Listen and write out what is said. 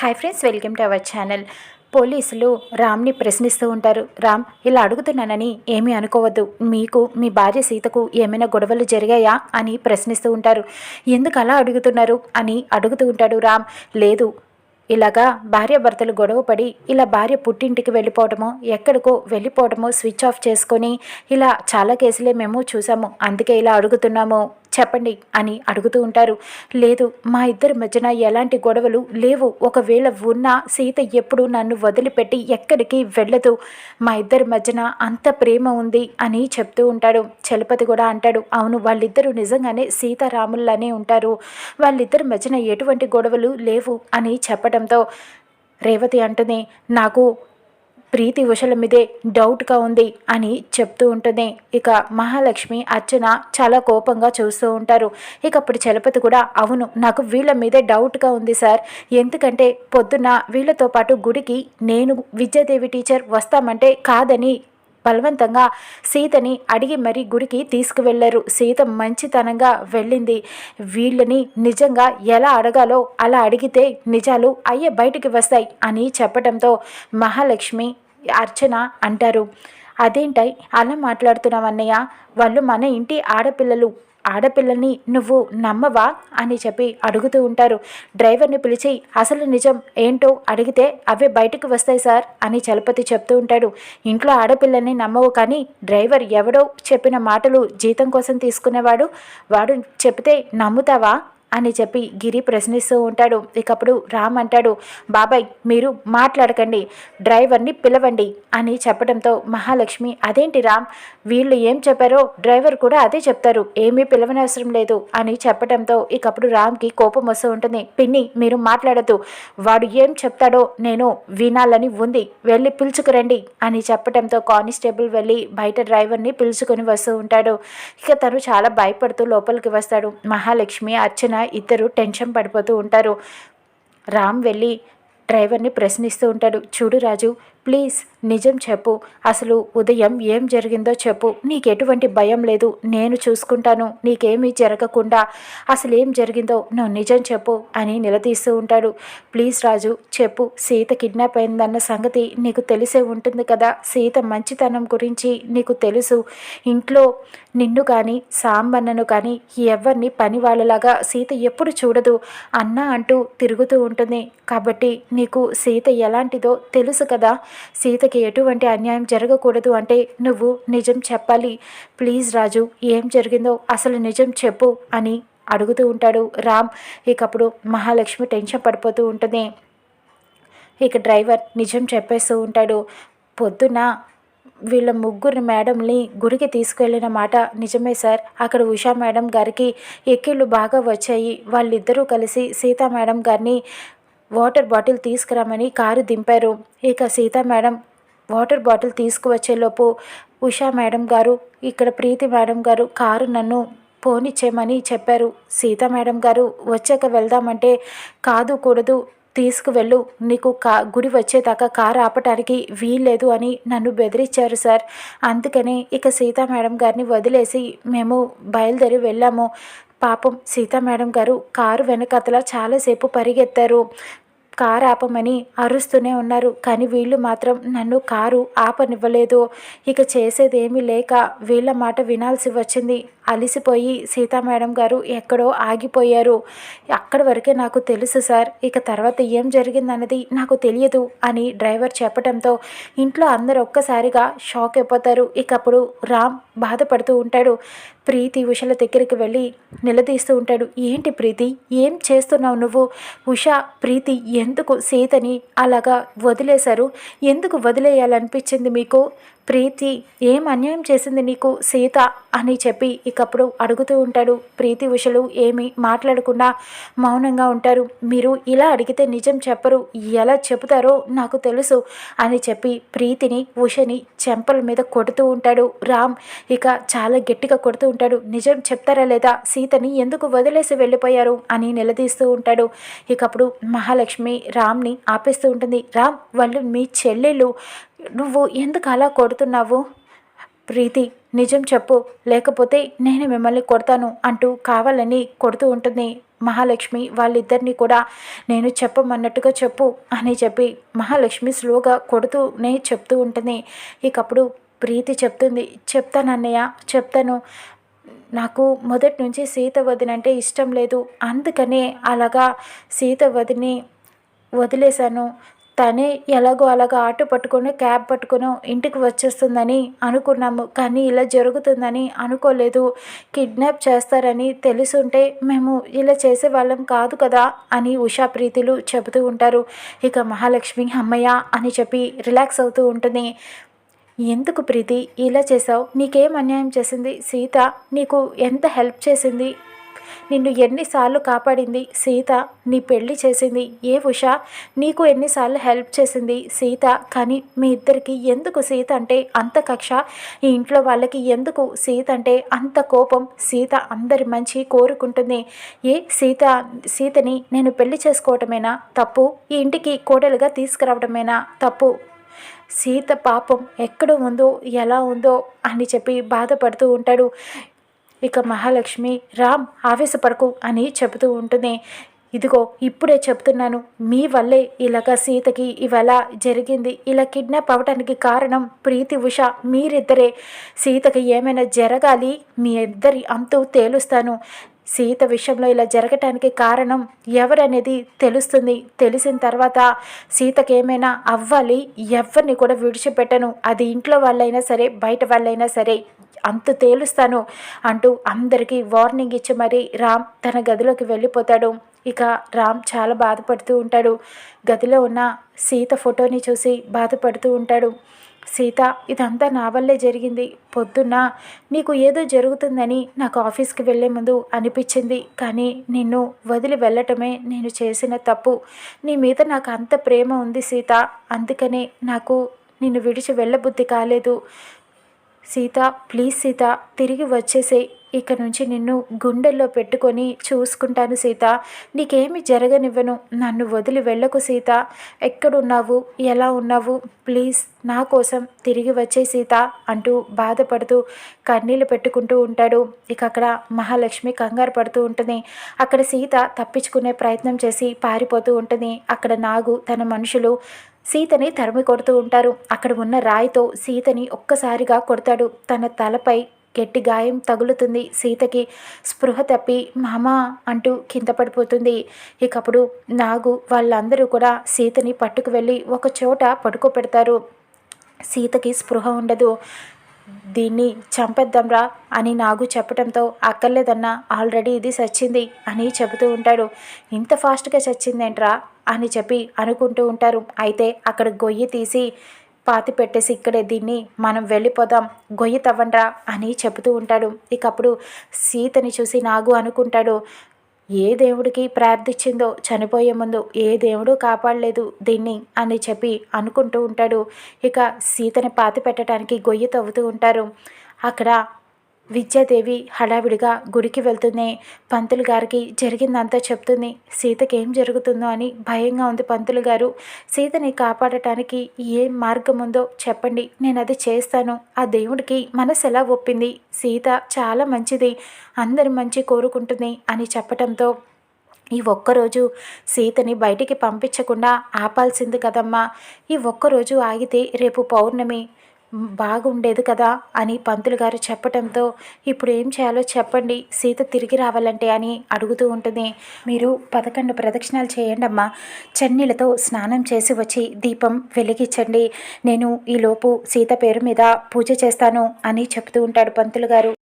Hi friends welcome to our channel. పోలీసులు రామ్ని ప్రశ్నిస్తూ ఉంటారు. రామ్ ఇలా అడుగుతున్నానని ఏమీ అనుకోవద్దు. మీకు మీ భార్య సీతకు ఏమైనా గొడవలు జరిగాయా అని ప్రశ్నిస్తూ ఉంటారు. ఎందుకు అలా అడుగుతున్నారు అని అడుగుతూ ఉంటాడు రామ్. లేదు ఇలాగా భార్యాభర్తలు గొడవ పడి ఇలా భార్య పుట్టింటికి వెళ్ళిపోవటమో ఎక్కడికో వెళ్ళిపోవటమో స్విచ్ ఆఫ్ చేసుకొని ఇలా చాలా కేసులే మేము చూసాము. అందుకే ఇలా అడుగుతున్నాము. చెప్పండి అని అడుగుతూ ఉంటారు. లేదు మా ఇద్దరి మధ్యన ఎలాంటి గొడవలు లేవు. ఒకవేళ ఉన్నా సీత ఎప్పుడు నన్ను వదిలిపెట్టి ఎక్కడికి వెళ్ళదు. మా ఇద్దరి మధ్యన అంత ప్రేమ ఉంది అని చెప్తూ ఉంటాడు. చలపతి కూడా అంటాడు అవును వాళ్ళిద్దరూ నిజంగానే సీతారాముల్లానే ఉంటారు. వాళ్ళిద్దరి మధ్యన ఎటువంటి గొడవలు లేవు అని చెప్పడంతో రేవతి అంటుంది నాకు ప్రీతి ఉషల మీదే డౌట్గా ఉంది అని చెప్తూ ఉంటుంది ఇక మహాలక్ష్మి అర్చన చాలా కోపంగా చూస్తూ ఉంటారు. ఇక అప్పుడు చలపతి కూడా అవును నాకు వీళ్ళ మీదే డౌట్గా ఉంది సార్. ఎందుకంటే పొద్దున్న వీళ్ళతో పాటు గుడికి నేను విద్యాదేవి టీచర్ వస్తామంటే కాదని బలవంతంగా సీతని అడిగి మరీ గుడికి తీసుకువెళ్ళారు. సీత మంచితనంగా వెళ్ళింది. వీళ్ళని నిజంగా ఎలా అడగాలో అలా అడిగితే నిజాలు అయ్యే బయటికి వస్తాయి అని చెప్పడంతో మహాలక్ష్మి అర్చన అంటారు. అదేంటై? అలా మాట్లాడుతున్నావు అన్నయ్య వాళ్ళు మన ఇంటి ఆడపిల్లలు. ఆడపిల్లల్ని నువ్వు నమ్మవా? అని చెప్పి అడుగుతూ ఉంటారు. డ్రైవర్ని పిలిచి అసలు నిజం ఏంటో అడిగితే అవే బయటకు వస్తాయి సార్ అని చలపతి చెప్తూ ఉంటాడు. ఇంట్లో ఆడపిల్లల్ని నమ్మవు కానీ డ్రైవర్ ఎవడో చెప్పిన మాటలు జీతం కోసం తీసుకునేవాడు. వాడు చెప్తే నమ్ముతావా? అని చెప్పి గిరి ప్రశ్నిస్తూ ఉంటాడు. ఇకప్పుడు రామ్ అంటాడు బాబాయ్ మీరు మాట్లాడకండి డ్రైవర్ని పిలవండి అని చెప్పడంతో మహాలక్ష్మి అదేంటి రామ్ వీళ్ళు ఏం చెప్పారో డ్రైవర్ కూడా అదే చెప్తారు ఏమీ పిలవనవసరం లేదు అని చెప్పడంతో ఇకప్పుడు రామ్కి కోపం వస్తూ ఉంటుంది. పిన్ని మీరు మాట్లాడద్దు వాడు ఏం చెప్తాడో నేను వినాలని ఉంది వెళ్ళి పిలుచుకురండి అని చెప్పడంతో కానిస్టేబుల్ వెళ్ళి బయట డ్రైవర్ని పిలుచుకొని వస్తూ ఉంటాడు. ఇక తను చాలా భయపడుతూ లోపలికి వస్తాడు. మహాలక్ష్మి అర్చన ఇద్దరు టెన్షన్ పడిపోతూ ఉంటారు. రామ్ వెళ్ళి డ్రైవర్ని ప్రశ్నిస్తూ ఉంటాడు. చూడు రాజు ప్లీజ్ నిజం చెప్పు. అసలు ఉదయం ఏం జరిగిందో చెప్పు. నీకు ఎటువంటి భయం లేదు. నేను చూసుకుంటాను. నీకేమీ జరగకుండా. అసలు ఏం జరిగిందో నువ్వు నిజం చెప్పు అని నిలదీస్తూ ఉంటాడు. ప్లీజ్ రాజు చెప్పు. సీత కిడ్నాప్ అయిందన్న సంగతి నీకు తెలిసే ఉంటుంది కదా. సీత మంచితనం గురించి నీకు తెలుసు. ఇంట్లో నిన్ను కానీ సాంబన్నను కానీ ఎవరిని పని వాళ్ళలాగా సీత ఎప్పుడు చూడదు. అన్న అంటూ తిరుగుతూ ఉంటుంది. కాబట్టి నీకు సీత ఎలాంటిదో తెలుసు కదా. సీతకి ఎటువంటి అన్యాయం జరగకూడదు అంటే నువ్వు నిజం చెప్పాలి. ప్లీజ్ రాజు ఏం జరిగిందో అసలు నిజం చెప్పు అని అడుగుతూ ఉంటాడు రామ్. ఇకప్పుడు మహాలక్ష్మి టెన్షన్ పడిపోతూ ఉంటుంది. ఇక డ్రైవర్ నిజం చెప్పేస్తూ ఉంటాడు. పొద్దున? వీళ్ళ ముగ్గురు మేడంని గుడికి తీసుకెళ్ళిన మాట నిజమే సార్. అక్కడ ఉషా మేడం గారికి ఎక్కిళ్ళు బాగా వచ్చాయి. వాళ్ళిద్దరూ కలిసి సీతా మేడం గారిని వాటర్ బాటిల్ తీసుకురామని కారు దింపారు. ఇక సీతా మేడం వాటర్ బాటిల్ తీసుకువచ్చేలోపు ఉషా మేడం గారు ఇక్కడ ప్రీతి మేడం గారు కారు నన్ను పోనిచ్చేయమని చెప్పారు. సీతా మేడం గారు వచ్చాక వెళ్దామంటే కాదు కూడదు తీసుకువెళ్ళు. నీకు కా గుడి వచ్చేదాకా కారు ఆపటానికి వీల్లేదు అని నన్ను బెదిరించారు సార్. అందుకని ఇక సీతా మేడం గారిని వదిలేసి మేము బయలుదేరి వెళ్ళాము. పాపం సీతా మేడం గారు కారు వెనకతలా చాలాసేపు పరిగెత్తారు. కారు ఆపమని అరుస్తూనే ఉన్నారు. కానీ వీళ్ళు మాత్రం నన్ను కారు ఆపనివ్వలేదు. ఇక చేసేదేమీ లేక వీళ్ళ మాట వినాల్సి వచ్చింది. అలిసిపోయి సీతా మేడం గారు ఎక్కడో ఆగిపోయారు. అక్కడి వరకే నాకు తెలుసు సార్ ఇక తర్వాత ఏం జరిగిందన్నది నాకు తెలియదు అని డ్రైవర్ చెప్పడంతో ఇంట్లో అందరు ఒక్కసారిగా షాక్ అయిపోతారు. ఇక అప్పుడు రామ్ బాధపడుతూ ఉంటాడు. ప్రీతి ఉషల దగ్గరికి వెళ్ళి నిలదీస్తూ ఉంటాడు. ఏంటి ప్రీతి? ఏం చేస్తున్నావు నువ్వు? ఉష ప్రీతి ఎందుకు సీతని అలాగా వదిలేశారు? ఎందుకు వదిలేయాలనిపించింది మీకు? ప్రీతి ఏం అన్యాయం చేసింది నీకు సీత? అని చెప్పి ఇకప్పుడు అడుగుతూ ఉంటాడు. ప్రీతి ఉషలు ఏమి మాట్లాడకుండా మౌనంగా ఉంటారు. మీరు ఇలా అడిగితే నిజం చెప్పరు. ఎలా చెబుతారో నాకు తెలుసు అని చెప్పి ప్రీతిని ఉషని చెంపల మీద కొడుతూ ఉంటాడు. రామ్ ఇక చాలా గట్టిగా కొడుతూ ఉంటాడు. నిజం చెప్తారా లేదా? సీతని ఎందుకు వదిలేసి వెళ్ళిపోయారు? అని నిలదీస్తూ ఉంటాడు. ఇకప్పుడు మహాలక్ష్మి రామ్ని ఆపేస్తూ ఉంటుంది. రామ్ వాళ్ళు మీ చెల్లెళ్ళు. నువ్వు ఎందుకు అలా కొడుతున్నావు? ప్రీతి నిజం చెప్పు. లేకపోతే నేను మిమ్మల్ని కొడతాను అంటూ కావాలని కొడుతూ ఉంటుంది మహాలక్ష్మి. వాళ్ళిద్దరినీ కూడా నేను చెప్పమన్నట్టుగా చెప్పు అని చెప్పి మహాలక్ష్మి స్లోగా కొడుతూనే చెప్తూ ఉంటుంది. ఇకప్పుడు ప్రీతి చెప్తుంది చెప్తాను అన్నయ్య చెప్తాను. నాకు మొదటి నుంచి సీత వదిన అంటే ఇష్టం లేదు. అందుకనే అలాగా సీత వదిని వదిలేశాను. తనే ఎలాగో అలాగ ఆటో పట్టుకొని క్యాబ్ పట్టుకొని ఇంటికి వచ్చేస్తుందని అనుకున్నాము. కానీ ఇలా జరుగుతుందని అనుకోలేదు. కిడ్నాప్ చేస్తారని తెలుసుంటే మేము ఇలా చేసేవాళ్ళం కాదు కదా అని ఉషా ప్రీతిలు చెబుతూ ఉంటారు. ఇక మహాలక్ష్మి అమ్మయ్య అని చెప్పి రిలాక్స్ అవుతూ ఉంటుంది. ఎందుకు ప్రీతి? ఇలా చేసావు నీకేం అన్యాయం చేసింది? సీత నీకు ఎంత హెల్ప్ చేసింది? నిన్ను ఎన్నిసార్లు కాపాడింది సీత నీ పెళ్ళి చేసింది ఏ ఉష? నీకు ఎన్నిసార్లు హెల్ప్ చేసింది సీత? కానీ మీ ఇద్దరికి ఎందుకు సీత అంటే అంత కక్ష? ఈ ఇంట్లో వాళ్ళకి ఎందుకు సీత అంటే అంత కోపం? సీత అందరి మంచి కోరుకుంటుంది. ఏ సీత సీతని నేను పెళ్ళి చేసుకోవటమేనా? తప్పు. ఈ ఇంటికి కోడలుగా తీసుకురావడమేనా తప్పు. సీత పాపం ఎక్కడ ఉందో ఎలా ఉందో అని చెప్పి బాధపడుతూ ఉంటాడు. ఇక మహాలక్ష్మి రామ్ ఆవేశపడకు అని చెబుతూ ఉంటుంది ఇదిగో ఇప్పుడే చెప్తున్నాను మీ వల్లే ఇలాగ సీతకి ఇవాళ జరిగింది. ఇలా కిడ్నాప్ అవ్వడానికి కారణం ప్రీతి ఉష మీరిద్దరే. సీతకి ఏమైనా జరగాలి మీ ఇద్దరి అంతు తేలుస్తాను. సీత విషయంలో ఇలా జరగటానికి కారణం ఎవరనేది తెలుస్తుంది. తెలిసిన తర్వాత సీతకి ఏమైనా అవ్వాలి ఎవరిని కూడా విడిచిపెట్టను. అది ఇంట్లో వాళ్ళైనా సరే బయట వాళ్ళైనా సరే అంత తేలుస్తాను అంటూ అందరికీ వార్నింగ్ ఇచ్చి మరి రామ్ తన గదిలోకి వెళ్ళిపోతాడు. ఇక రామ్ చాలా బాధపడుతూ ఉంటాడు. గదిలో ఉన్న సీత ఫోటోని చూసి బాధపడుతూ ఉంటాడు. సీత ఇదంతా నా వల్లే జరిగింది. పొద్దున్న నీకు ఏదో జరుగుతుందని నాకు ఆఫీస్కి వెళ్ళే ముందు అనిపించింది. కానీ నిన్ను వదిలి వెళ్ళటమే నేను చేసిన తప్పు. నీ మీద నాకు అంత ప్రేమ ఉంది సీత. అందుకనే నాకు నిన్ను విడిచి వెళ్ళబుద్ధి కాలేదు. సీత ప్లీజ్ సీత తిరిగి వచ్చేసే ఇక నుంచి నిన్ను గుండెల్లో పెట్టుకొని చూసుకుంటాను సీత. నీకేమి జరగనివ్వను. నన్ను వదిలి వెళ్ళకు సీత. ఎక్కడున్నావు? ఎలా ఉన్నావు? ప్లీజ్ నా కోసం తిరిగి వచ్చే సీత అంటూ బాధపడుతూ కన్నీళ్ళు పెట్టుకుంటూ ఉంటాడు. ఇక అక్కడ మహాలక్ష్మి కంగారు పడుతూ ఉంటుంది. అక్కడ సీత తప్పించుకునే ప్రయత్నం చేసి పారిపోతూ ఉంటుంది. అక్కడ నాగు తన మనుషులు సీతని తరిమి కొడుతూ ఉంటారు. అక్కడ ఉన్న రాయితో సీతని ఒక్కసారిగా కొడతాడు. తన తలపై గట్టి గాయం తగులుతుంది సీతకి. స్పృహ తప్పి మామా అంటూ కింద పడిపోతుంది. ఇకప్పుడు నాగు వాళ్ళందరూ కూడా సీతని పట్టుకు వెళ్ళి ఒక చోట పడుకోబెడతారు. సీతకి స్పృహ ఉండదు. దీన్ని చంపేద్దాంరా అని నాగు చెప్పడంతో అక్కర్లేదన్నా ఆల్రెడీ ఇది చచ్చింది అని చెబుతూ ఉంటాడు. ఇంత ఫాస్ట్గా చచ్చిందేంట్రా? అని చెప్పి అనుకుంటూ ఉంటారు. అయితే అక్కడ గొయ్యి తీసి పాతి పెట్టేసి ఇక్కడే దీన్ని మనం వెళ్ళిపోదాం. గొయ్యి తవ్వండ్రా అని చెబుతూ ఉంటాడు. ఇకప్పుడు సీతని చూసి నాగు అనుకుంటాడు. ఏ దేవుడికి ప్రార్థించిందో చనిపోయే ముందు ఏ దేవుడు కాపాడలేదు దీన్ని అని చెప్పి అనుకుంటూ ఉంటాడు. ఇక సీతని పాతి పెట్టడానికి గొయ్యి తవ్వుతూ ఉంటారు. అక్కడ విద్యాదేవి హడావిడిగా గుడికి వెళ్తుంది. పంతులు గారికి జరిగిందంతా చెప్తుంది. సీతకేం జరుగుతుందో అని భయంగా ఉంది పంతులు గారు. సీతని కాపాడటానికి ఏ మార్గం ఉందో చెప్పండి. నేను అది చేస్తాను. ఆ దేవుడికి మనసు ఎలా ఒప్పింది? సీత చాలా మంచిది. అందరి మంచి కోరుకుంటుంది అని చెప్పటంతో ఈ ఒక్కరోజు సీతని బయటికి పంపించకుండా ఆపాల్సింది కదమ్మా. ఈ ఒక్కరోజు ఆగితే రేపు పౌర్ణమి. బాగుండేది కదా అని పంతులు గారు చెప్పటంతో ఇప్పుడు ఏం చేయాలో చెప్పండి సీత తిరిగి రావాలంటే అని అడుగుతూ ఉంటుంది. మీరు పదకొండు ప్రదక్షిణాలు చేయండి అమ్మా చన్నీళ్ళతో స్నానం చేసి వచ్చి దీపం వెలిగించండి. నేను ఈలోపు సీత పేరు మీద పూజ చేస్తాను అని చెప్తూ ఉంటాడు పంతులు గారు.